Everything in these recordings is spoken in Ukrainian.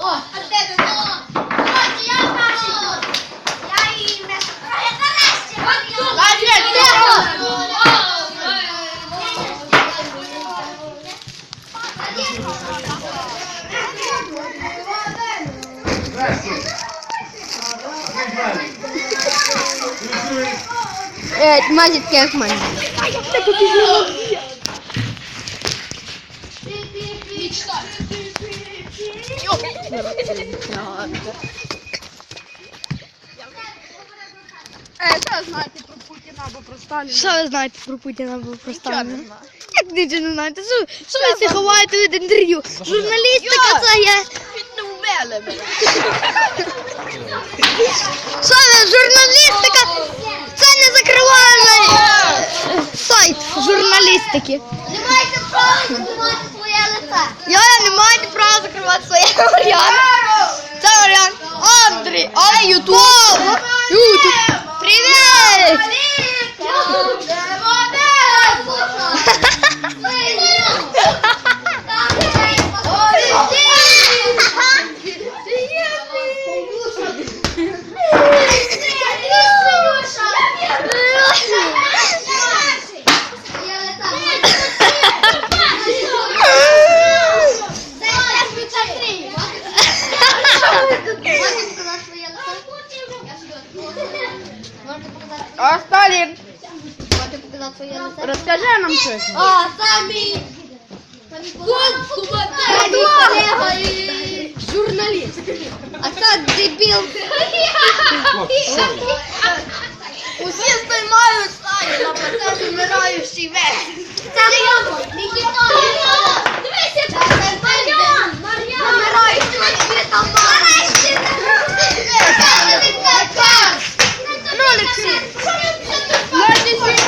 О, а тебе було. Ось я її не нарешті. Е, в мене. Е, що знаєте про Путіна або про Сталіна? Що ви знаєте про Путіна або про Сталіна? Як нічого не знаєте? Що, що ви всі ховаєте від інтерв'ю? Журналістика це є. Мене. Що ви, журналістика? Це не закривальний сайт журналістики. Не YouTube. Нам щось. А, самі журналіст. А це дебіл. Усі спіймають Сталіна, бо це вмираючий весь. Це Мар'ян! Нікіта! Дивися, це Мар'ян! Мар'ян! Замираючи на світа Нарешті! Ну, Олексій! Наші сім'ї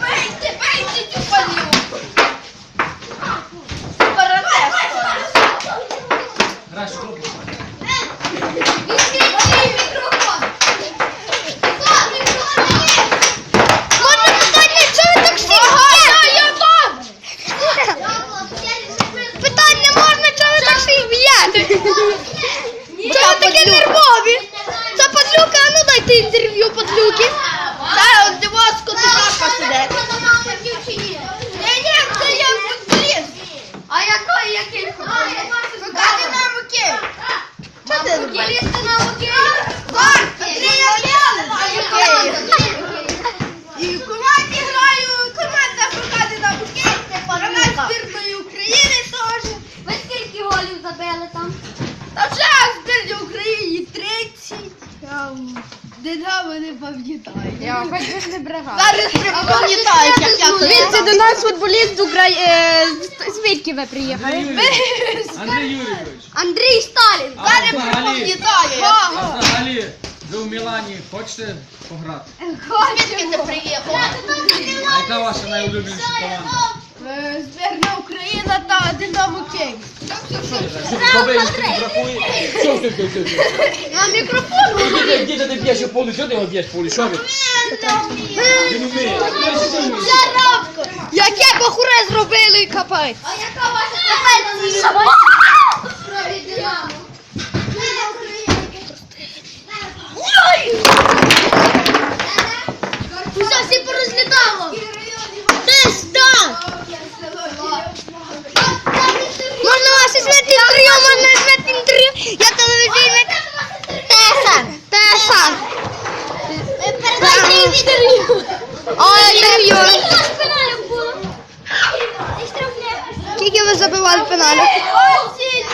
Бейте, бейте цю паню! Візьміть мікрофон! Можна питання, чого ви так всі б'єте? Питання можна, чого ви так всі б'єте? Чого ви такі нервові? Це падлюка, а ну дайте інтерв'ю падлюки. Та от дивись, котика сидить. Ні-ні, це я футболіст. А який, який футболіст? Покажи нам окей. Чого ти футболісти на окей? Так, Андрій Єлен. І в команді граю, команда покаже нам окей. Вона збірної України теж. Ви скільки голів забили там? Та вже збірні України 30. Динамо не пам'ятаю. Я хоч не. Зараз пам'ятаєш, як я Дивіться, до нас футболіст з Украї... е, Звідки ви приїхали? Андрій Юрійович, Андрій Сталін. а Зараз взагалі, пам'ятаю. а взагалі, ви в Мілані хочете пограти? Звідки ти приїхала? А яка ваша найулюбленіша команда? Е, Збірна Україна та Динамо Київ. Що ти ти ти? На мікрофон. Де ти б'єш по полі? Що ти його б'єш по полі? Що ви? Жарабко. Яке бахуре зробили капець? А яка ваша професія? Крові Динамо. Україні. Усе всі порозлітало. Ти став. Можна ваше святи інтерв'ю, можна святи інтерв'ю. Я телевізійник. Тесан. Тесан. Передайте інтерв'ю. Ой, інтерв'ю. Скільки у вас пеналів було? І штрафних? Скільки ви забивали пеналів? Осінь.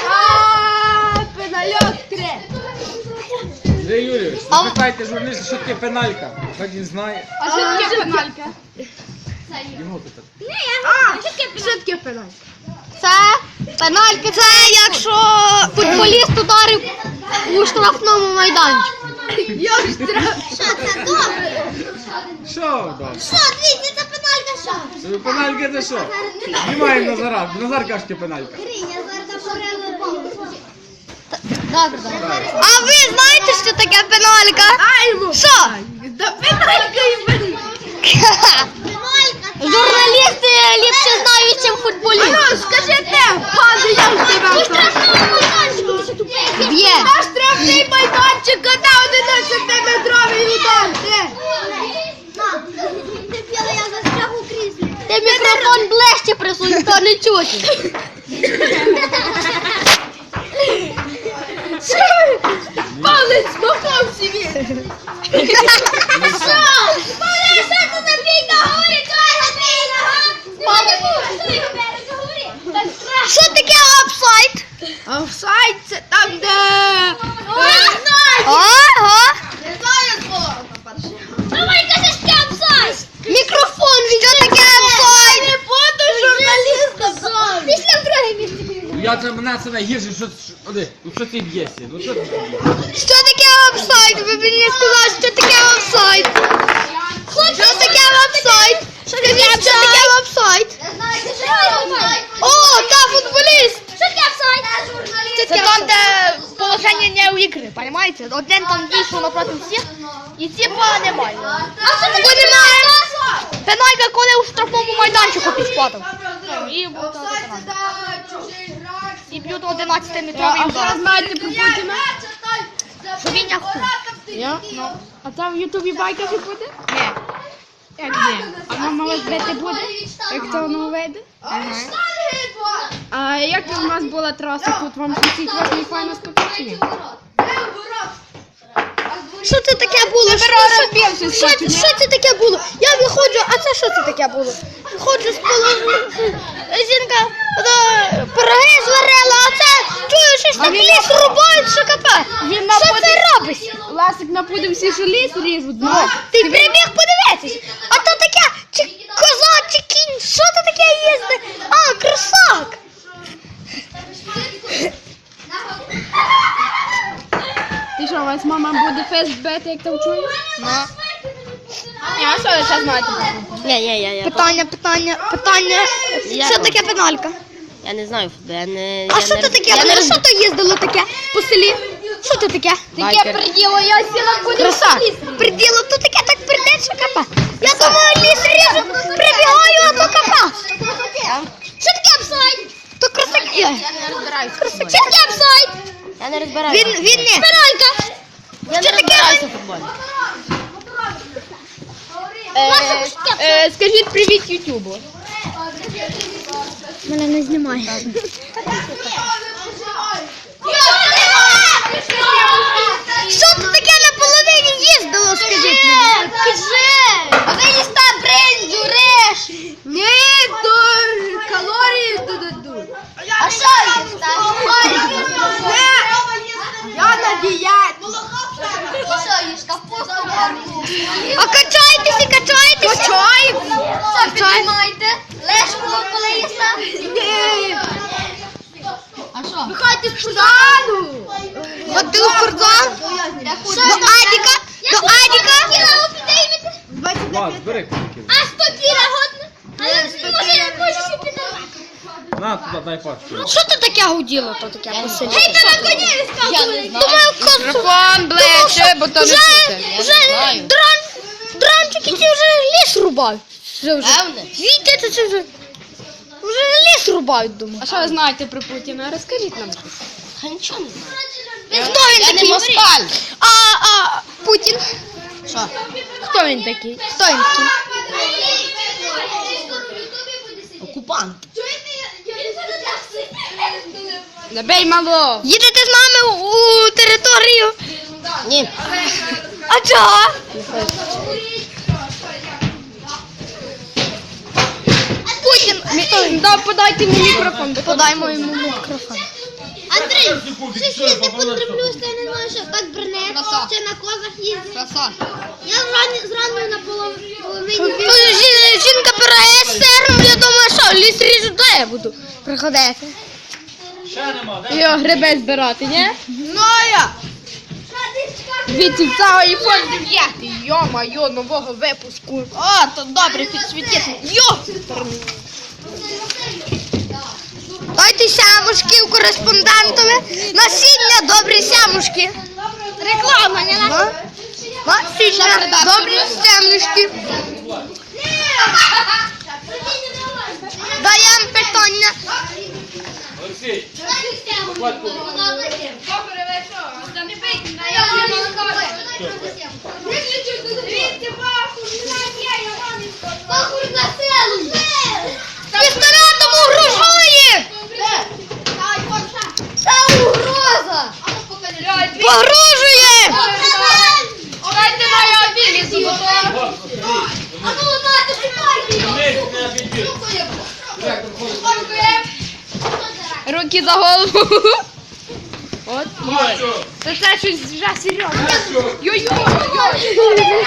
Пенальок три. Андрій Юрійович, запитайте журналіста, що таке пеналька. Хай він знає. А що таке пеналька? Його питати. Не, я. А, що таке пеналька? Це пенальки. Це якщо футболіст ударив у штрафному майданчику. Як штраф? Що це добре? Що? добре? Що, дивіться, це пеналька що? Це Пеналька це що? Знімаємо Назара. Назар каже, що пеналька. Добре, добре. А ви знаєте, що таке пеналька? Що? Да пеналька і пеналька. Журналісти ліпше знають, чим футболісти. Ну, скажи ти, паду, я в тебе. Б'є. Наш штрафний майданчик, кота 11-метровий удар. Де? Ти мікрофон ближче присунь, то не чути. Палець махав собі. Що таке офсайд? Офсайд це там, де... Ага. Не знаю слово. Мікрофон, що таке офсайд? Не буду журналістом. Після другої місце. Я це мене це найгірше, що що- оди, ну що ти б'єшся? Ну що ти б'єшся? Що таке офсайд? Ви мені сказали, що таке офсайд. Що таке офсайд? Скажіть, що таке офсайд? О, та футболіст. Це там, де положення не у ігри, розумієте? Один там дійшов напроти всіх, і типа немає. Бо немає. Пеналька, коли у штрафному майданчику підпадав. І, грак. і б'ють 11 А метровий удар. знаєте про Путіна? Що він як хуй. Я? А там в Ютубі байка же буде? Ні. Як ні? А мама вас бити буде? Як це воно вийде? А як у нас була траса тут? Вам сусід вас не файно скакав? Що це таке було? Що, що, що, що це таке було? Я виходжу, а це що це таке було? Виходжу з положення. Жінка пироги зварила, а це чую, щось так ліс рубають, що капе. Що це робить? Ласик напудив всі, що ліс ріжуть. Ну, Ти прибіг подивитись. А то таке, чи коза, чи кінь, що це таке їздить? А, кросак. ти що, у вас мама буде фест бити, як ти чуєш? А що ви ще знаєте? Ні, ні, я, я, Питання, питання, питання. Я- Що таке пеналька? я не знаю я не... А я що не, це таке? Я не роз... що то їздило таке по селі? Що це таке? Таке приділо, я сіла куди Краса. Приділо, то таке так прийде, що капа. Я думаю, ліс ріжу, прибігаю, а то капа. Що таке апсайд? То красак. Я не розбираюся. Що таке апсайд? Я не розбираюся. Він, він не. Пеналька. я що не таке? розбираюся в футболі. Е, е, скажіть привіт Ютубу. Мене не знімає. Що це таке на половині їздило, скажіть мені? Кажи! А ви їсте бринзу, реш! Ні, то калорії додадуть. А що їсте? Я на дієті. Що їш, капусту морку? А качаєтесь і качаєтесь? Качаємо. Що піднімаєте? Лешку коли їсте? Ні. А що? Виходьте з штану. От ти у спортзал? До Адіка? До Адіка? Влад, бери кульки. А 100 кіла годно? Але може, може ще піднімати. На туди, дай пачку. Що це таке гуділо, то таке по селі? Гей, Я не знаю. Думаю, косу. Мікрофон ближче, бо то не Вже, чути. вже дрон, дрончики ті вже ліс рубають. Вже, вже. Видите, це вже, вже ліс рубають, думаю. А що ви знаєте про Путіна? Розкажіть нам. Я нічого не знаю. Хто він Я не москаль. А, а, Путін. Що? Хто він такий? Хто він такий? Окупант. Не бей мало. Їдете з нами у, у територію? Ні. А чого? Да, подайте мені мікрофон. чути. йому мікрофон. Андрій, щось я не подивлюся, я не знаю, що так брене, чи на козах їздить. Я зрані, зранку на половині жінка пирає з сиром, я думаю, що ліс ріжу, де я буду приходити. Ще нема, дай. Його гриби збирати, ні? Ну я. Дивіться, це iPhone 9. Йо-майо, нового випуску. О, то добре підсвітити. Йо! Дайте сямушки у кореспондентові. Насіння добрі сямушки. Реклама, не на. Васильна, добрі стемнички. Даємо питання. Олексій, хватку. Пістолетом Погрожує! Дайте моя білі А ну. Директор ходить. Руки за голову. От. Це щось вже серйозно. Бачу.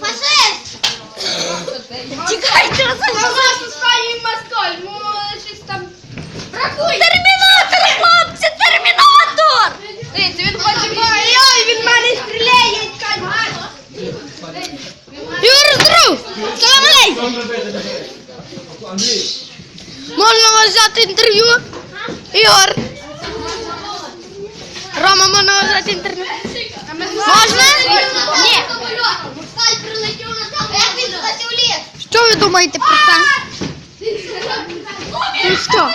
Фашист! Тікайте! Термінатор, хлопці, термінатор! Дивіться, він хоче Ой, він мене стріляє! Юр, друг! Салам алейкум! Що робити? Андрій. Можна вас взяти інтерв'ю? Ігор. Рома, можна вас взяти інтерв'ю? Можна? Ні. Що ви думаєте про це? Ну що?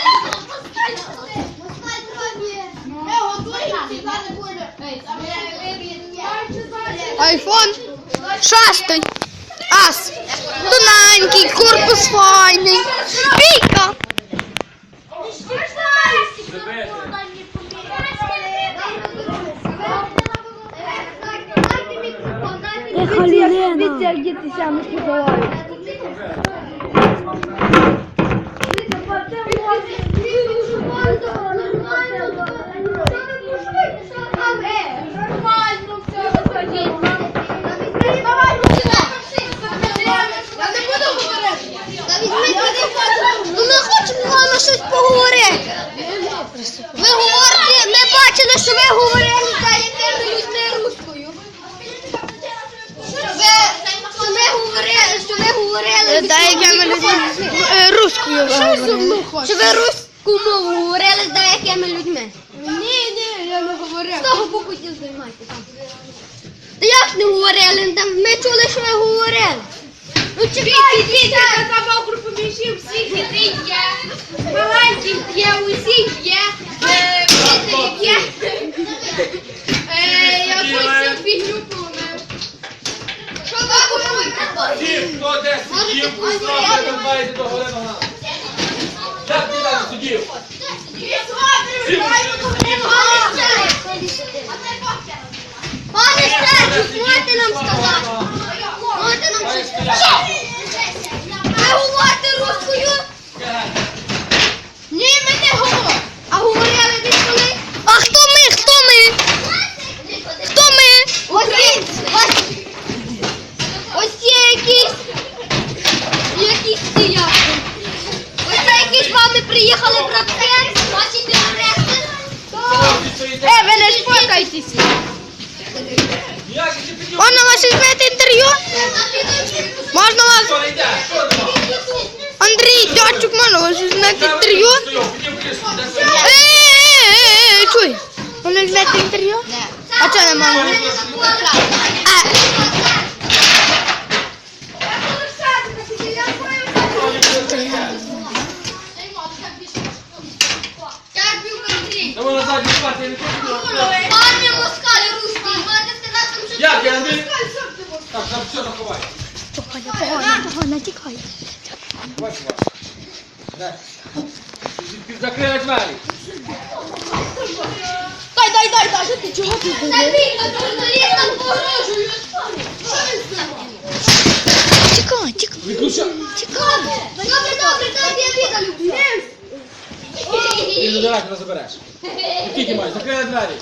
Айфон шостий. Ас. Тоненький, корпус файний. Бійка. Дітися не позивають. Ну ми хочемо з вами щось поговорити. Ви говорите, ми бачили, що ви говорили за якими людьми руською. Ви, що ми говорили, що ви говорили за якими людьми руською. Що ви руську мову говорили з деякими людьми. Ні, ні, я не говорив. З того боку ті займайте там. Та як не говорили? Там ми чули, що ви говорили. Ну чекайте, Дивіться, я забав групу мішів, всі хитрі є, маленьких є, усіх є, е, вчителів є. Е, я ось цю фігню поломив. Що ви купуєте? Всі, хто де сидів, ставте, додайте до гори нога. Як ти там сидів? Всі Пане Сергій, можете нам сказати? Можете нам щось сказати? Ви говорите русскою? Ні, ми не говоримо. А говорили десь коли? А хто ми? Хто ми? Хто ми? Ось, ось, ось є якісь, якісь ціяки. Ось є якісь з вами приїхали братки, ваші терористи. Е, ви не шпокайтеся. Як ти підів? Можна вас візьмете інтерв'ю? Можна вас? Андрій, дядчик, можна вас візьмете інтерв'ю? Кришку, де це? Чуй. Можна візьмете інтерв'ю? А чого не можна? Е, Давай назад, не спати, я не хочу. Пане москалі русський, можете сказати, що Як я, Андрій? Так, там все заховай. погано, погано, тікай. Бач, бач. Де? Закрили двері. Дай, дай, дай, дай, що ти чого ти? Забій, а журналістам погрожують. Що він сказав? Тікай, тікай. Виключай. Добре, добре, дай я віддалю. І до директора забереш. Скільки маєш? Закрили двері.